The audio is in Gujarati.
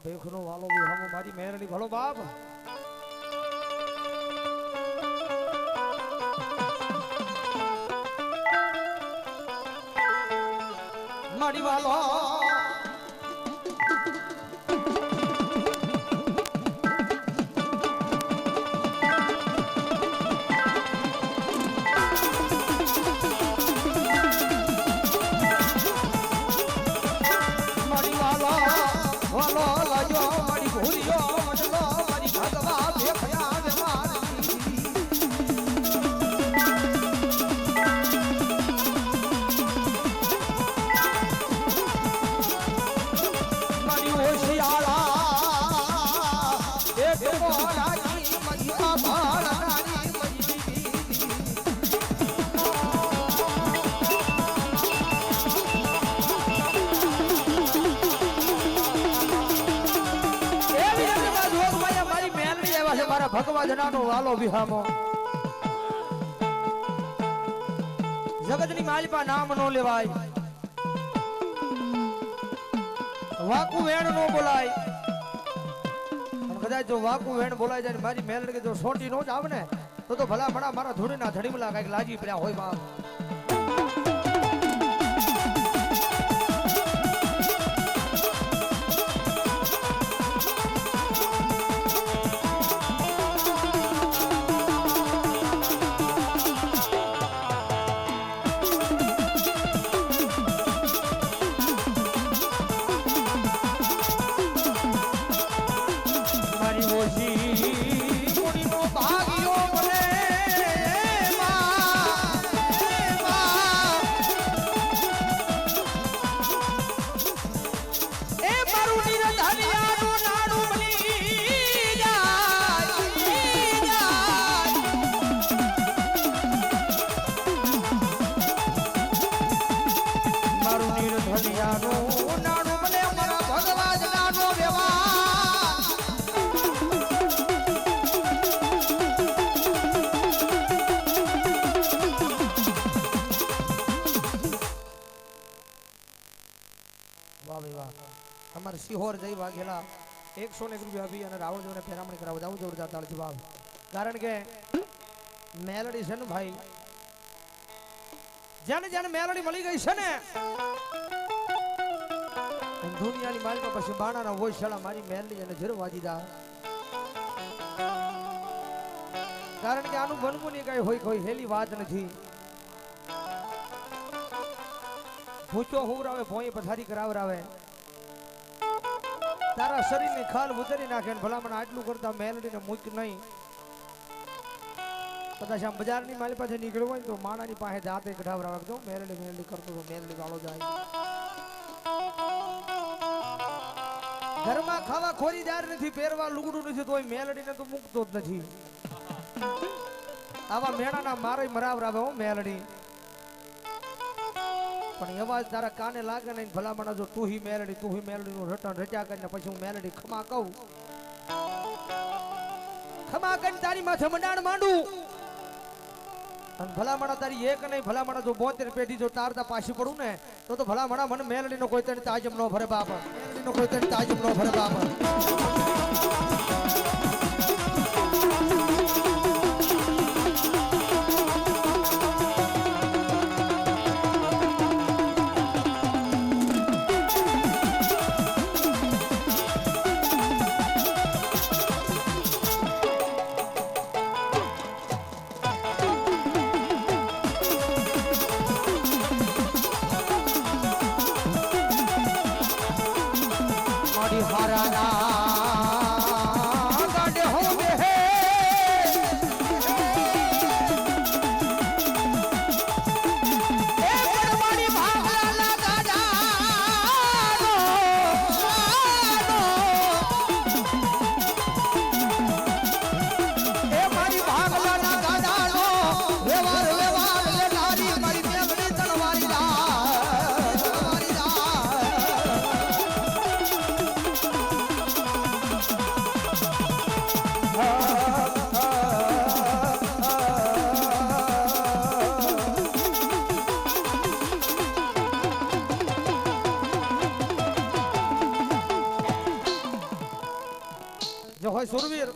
ભેખનો વાલો વિહામો હમો મારી મેરડી ભલો બાપ. મારી વાલો ભગવા જનાનો વાલો વિહામો જગતની માલિપા નામ નો લેવાય. વાકુ વેણ નો બોલાય. કદાચ જો વાકુ વેણ બોલાય જાય મારી મેલડી જો સોટી નો જ આવે ને તો તો ભલા ભલા મારા ધૂળીના ધડીમલા કંઈક લાજી પડ્યા હોય બાપ. સિહોર જઈ વાઘેલા. એકસો એક રૂપિયા આપી અને રાવણ જોડે ફેરામણી કરાવવા જાવ જોરદાર તાળ જવાબ કારણ કે મેલડી છે ને ભાઈ જેને જેને મેલડી મળી ગઈ છે ને. એમ દુનિયાની માલિકા પછી બાણાના હોય શાળા મારી મહેલની અને જરૂર વાજી દા કારણ કે આનું બનવું નહીં, કઈ હોય, કોઈ હેલી વાત નથી. ભૂચો હુવરાવે, ભોંય પથારી કરાવરાવે. તારા શરીરની ખાલ ઉતરી નાખે ને ભલામણ આટલું કરતા મેલડીને મૂક નહીં. કદાચ આમ બજારની માલી પાસે નીકળવું હોય તો માણાની પાસે જાતે કઢાવરાવે. તો મેલડી મેલડી કરતો તો મેલડી વાળો જાય. ઘરમાં ખાવા ખોરી દાર નથી, પહેરવા લુગડું નથી, તોય મેલડીને તો મૂકતો જ નથી. આવા મેળાના મારે મરાવરાવે હું મેલડી. પણ અવાજ તારા કાને લાગે ને ભલામણા જો તું હી મેલડી, તું હી મેલડી નું રટણ રટ્યા કરીને પછી હું મેલડી ખમા કહું. ખમા કરીને તારી માથે મંડાણ માંડું. અને ભલામણા તારી એક નહીં, ભલામણા જો બોતેર પેઢી જો તારતા પાછી પડું ને, તો તો ભલામણા મને મેલડી નો કોઈ તને તાજમ નો ભરે બાપ. નો કોઈ તાજમ નો ભરે હારાના જો હોય સુરવીર